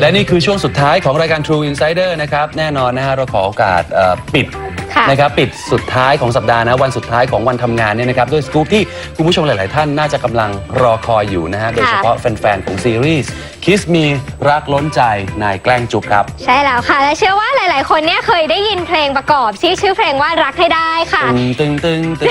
และนี่คือช่วงสุดท้ายของรายการ True Insider นะครับ แน่นอนนะฮะเราขอโอกาสเอ่อปิด ค่ะ นะครับปิดสุดท้ายของสัปดาห์นะวันสุดท้ายของวันทำงานเนี่ยนะครับด้วยสกู๊ปที่คุณผู้ชมหลาย ๆ ท่านน่าจะกำลังรอคอยอยู่นะฮะโดยเฉพาะแฟน ๆ ของซีรีส์ Kiss Me รักล้นใจนายแกล้งจุ๊บครับ ใช่แล้วค่ะ และเชื่อว่าหลาย ๆ คนเนี่ยเคยได้ยินเพลงประกอบที่ชื่อเพลงว่ารักให้ได้ค่ะ ตึงตึงตึงตึ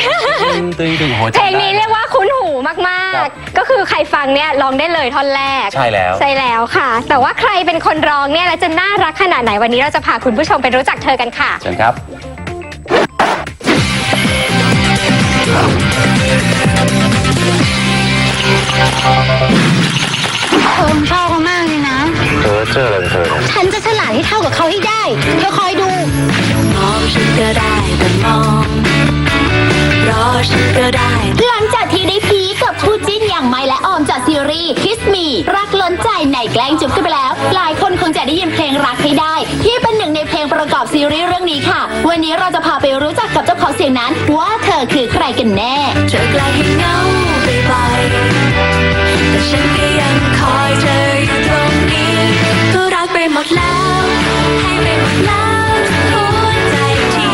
งตึงตึงโหเพลงจำได้นี้เรียกว่าคุ้นหูมาครักบๆ ก็คือใครฟังเนี่ยร้องได้เลยท่อนแรก ใช่แล้ว ใช่แล้วค่ะ แต่ว่าใครเป็นคนร้องเนี่ยและจะน่ารักขนาดไหนวันนี้เราจะพาคุณผู้ชมไปรู้จักเธอกันค่ะ เชิญครับ เออชอบเขามากเลยนะ เธอเจออะไรเธอฉันจะฉลาดให้เท่ากับเขาให้ได้ เธอคอยดูมองฉันก็ได้แต่มองรอฉันก็ได้ หลังจากที่ได้พีคกับคู่จิ้นอย่างไมและออมจากซีรีส์ Kiss Me รักล้นใจในแกล้งจุ๊บกันไปแล้ว ได้ยินเพลงรักให้ได้ ที่เป็นหนึ่งในเพลงประกอบซีรีส์เรื่องนี้ค่ะ วันนี้เราจะพาไปรู้จักกับเจ้าของเสียงนั้น ว่าเธอคือใครกันแน่เธอไกลให้เหงาไปแต่ฉันก็ยังคอยเธออยู่ตรงนี้ก็รักไปหมดแล้ว ให้ไปหมดแล้วหัวใจที่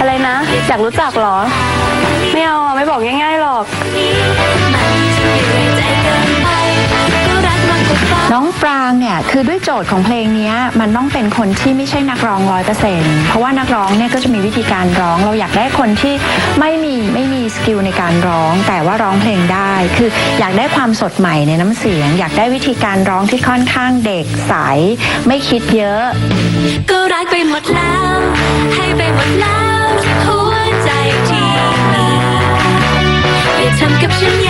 อะไรนะ อยากรู้จักเหรอ ไม่เอาอะไม่บอกง่ายๆหรอกมีมั น้องปรางเนี่ยคือด้วยโจทย์ของเพลงนี้มันต้องเป็นคนที่ไม่ใช่นักร้องร้อยเปอร์เซ็นต์เพราะว่านักร้องเนี่ยก็จะมีวิธีการร้อง เราอยากได้คนที่ไม่มีไม่มีสกิลในการร้อง แต่ว่าร้องเพลงได้ คืออยากได้ความสดใหม่ในน้ำเสียง อยากได้วิธีการร้องที่ค่อนข้างเด็กใสไม่คิดเยอะ ก็รักไปหมดแล้ว ให้ไปหมดแล้วหัวใจที่มีอย่าทำกับฉัน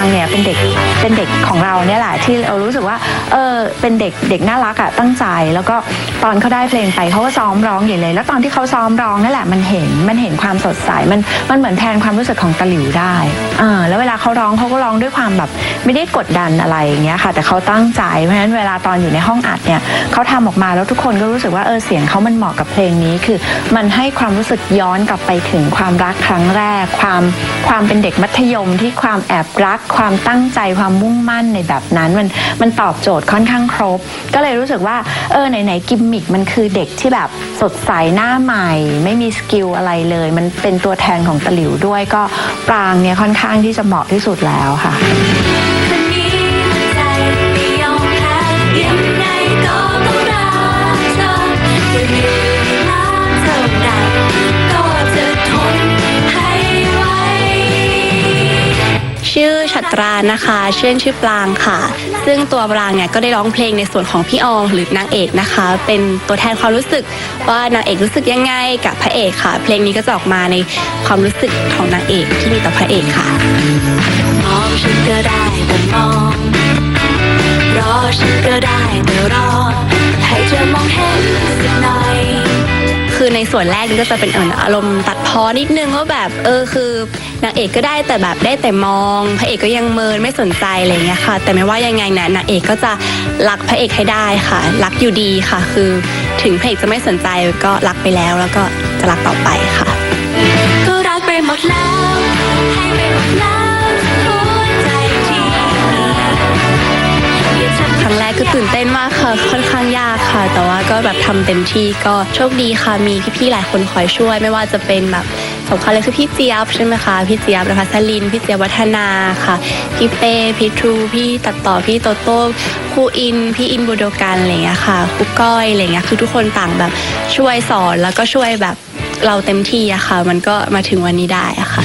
างเนี่ยเป็นเด็กเป็นเด็กของเราเนี่ยแหละที่เรารู้สึกว่าเออ เป็นเด็กเด็กน่ารักอะตั้งใจ แล้วก็ตอนเขาได้เพลงไปเขาก็ซ้อมร้องใหญ่เลย แล้วตอนที่เขาซ้อมร้องนั่นแหละมันเห็นมันเห็นความสดใสมันมันเหมือนแทนความรู้สึกของตะหลิวได้อ่าแล้วเวลาเขาร้องเขาก็ร้องด้วยความแบบไม่ได้กดดันอะไรอย่างเงี้ยค่ะ แต่เขาตั้งใจเพราะฉะนั้นเวลาตอนอยู่ในห้องอัดเนี่ยเขาทำออกมาแล้วทุกคนก็รู้สึกว่าเออเสียงเขามันเหมาะกับเพลงนี้คือ มันให้ความรู้สึกย้อนกลับไปถึงความรักครั้งแรก ความความเป็นเด็กมัธยมที่ความแอบรัก ความตั้งใจความมุ่งมั่นในแบบนั้นมันมันตอบโจทย์ค่อนข้างครบ ก็เลยรู้สึกว่าเออไหนๆกิมมิกมันคือเด็กที่แบบสดใสหน้าใหม่ ไม่มีสกิลอะไรเลย มันเป็นตัวแทนของตะหลิวด้วยก็ปรางเนี่ยค่อนข้างที่จะเหมาะที่สุดแล้วค่ะ รานะคะชื่อเล่นชื่อปรางค่ะ ซึ่งตัวปรางเนี่ยก็ได้ร้องเพลงในส่วนของพี่อองหรือนางเอกนะคะ เป็นตัวแทนความรู้สึกว่านางเอกรู้สึกยังไงกับพระเอกค่ะ เพลงนี้ก็จะออกมาในความรู้สึกของนางเอกที่มีต่อพระเอกค่ะมองฉันก็ได้แต่มองรอฉันก็ได้แต่รอให้เธอมองเห็นสักหน่อย ในส่วนแรกนี่ก็จะเป็นเอออารมณ์ตัดพ้อนิดนึงว่าแบบเออคือนางเอกก็ได้แต่แบบได้แต่มองพระเอกก็ยังเมินไม่สนใจอะไรอย่างเงี้ยค่ะ แต่ไม่ว่ายังไงนะนางเอกก็จะรักพระเอกให้ได้ค่ะ รักอยู่ดีค่ะ คือถึงพระเอกจะไม่สนใจก็รักไปแล้วแล้วก็จะรักต่อไปค่ะก็รักไปหมดแล้วให้ไปหมดแล้วหัวใจที่มีอย่าทำครั้งแรกก็ตื่นเต้นมากค่ะค่อนข้างยาก ค่ะ แต่ว่าก็แบบทำเต็มที่ก็โชคดีค่ะ มีพี่ๆหลายคนคอยช่วย ไม่ว่าจะเป็นแบบสำคัญเลยคือพี่เจี๊ยบใช่ไหมคะ พี่เจี๊ยบนะคะสลิน พี่เจี๊ยบวัฒนาค่ะ พี่เป้ พี่ทรู พี่ตัดต่อ พี่โตโต้ครูอิน พี่อินบูโดกันอะไรเงี้ยค่ะ ครูก้อยอะไรเงี้ย คือทุกคนต่างแบบช่วยสอนแล้วก็ช่วยแบบเราเต็มที่อะค่ะ มันก็มาถึงวันนี้ได้อะค่ะ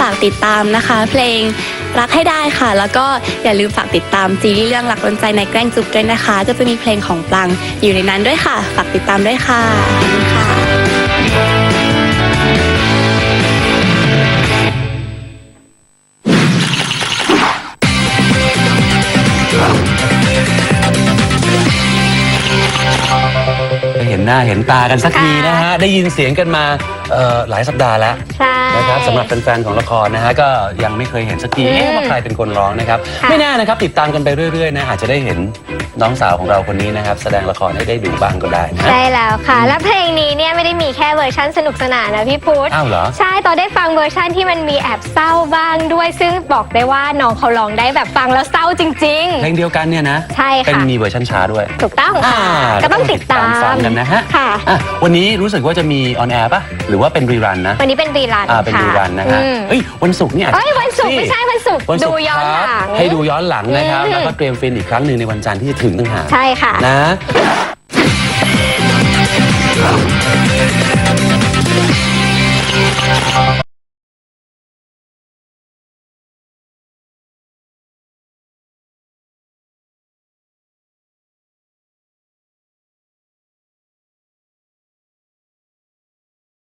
ฝากติดตามนะคะ เพลง รักให้ได้ค่ะ แล้วก็อย่าลืมฝากติดตามซีรีส์เรื่องรักล้นใจในแกล้งจุบด้วยนะคะก็จะมีเพลงของปลังอยู่ในนั้นด้วยค่ะ ฝากติดตามด้วยค่ะขอบคุณค่ะเห็นหน้าเห็นตากันสักทีนะฮะ ได้ยินเสียงกันมา เอ่อหลายสัปดาห์แล้วใช่ นะครับสำหรับแฟนๆของละครนะฮะก็ยังไม่เคยเห็นสักทีอืมเอ๊ะว่าใครเป็นคนร้องนะครับ ค่ะ ไม่แน่นะครับติดตามกันไปเรื่อยๆนะอาจจะได้เห็นน้องสาวของเราคนนี้นะครับ แสดงละครให้ได้ดูบ้างก็ได้นะ ใช่แล้วค่ะ และเพลงนี้เนี่ยไม่ได้มีแค่เวอร์ชันสนุกสนานนะพี่พุธอ้าวเหรอ ใช่ตอนได้ฟังเวอร์ชันที่มันมีแอบเศร้าบ้างด้วย ซึ่งบอกได้ว่าน้องเขาร้องได้แบบฟังแล้วเศร้าจริง เพลงเดียวกันเนี่ยนะใช่ค่ะ เป็นมีเวอร์ชันช้าด้วย ๆ ถูกต้องค่ะ อ่าก็ต้องติดตาม ฟังกันนะฮะค่ะ อะ วันนี้รู้สึกว่าจะมีออนแอร์ป่ะหรือว่าเป็นรีรันนะวันนี้เป็นรีรันอ่าเป็นค่ะรีรันนะฮะอืมเอ้ยวันศุกร์เนี่ย เอ้ยวันศุกร์ไม่ใช่วันศุกร์วันศุดูกร์ย้อนคหรับลังให้ดูย้อนหลังนะครับ อืม แล้วก็เตรียมฟินอีกครั้งหนึ่งในวันจันทร์ที่จะถึงต่างหากใช่ค่ะ นะ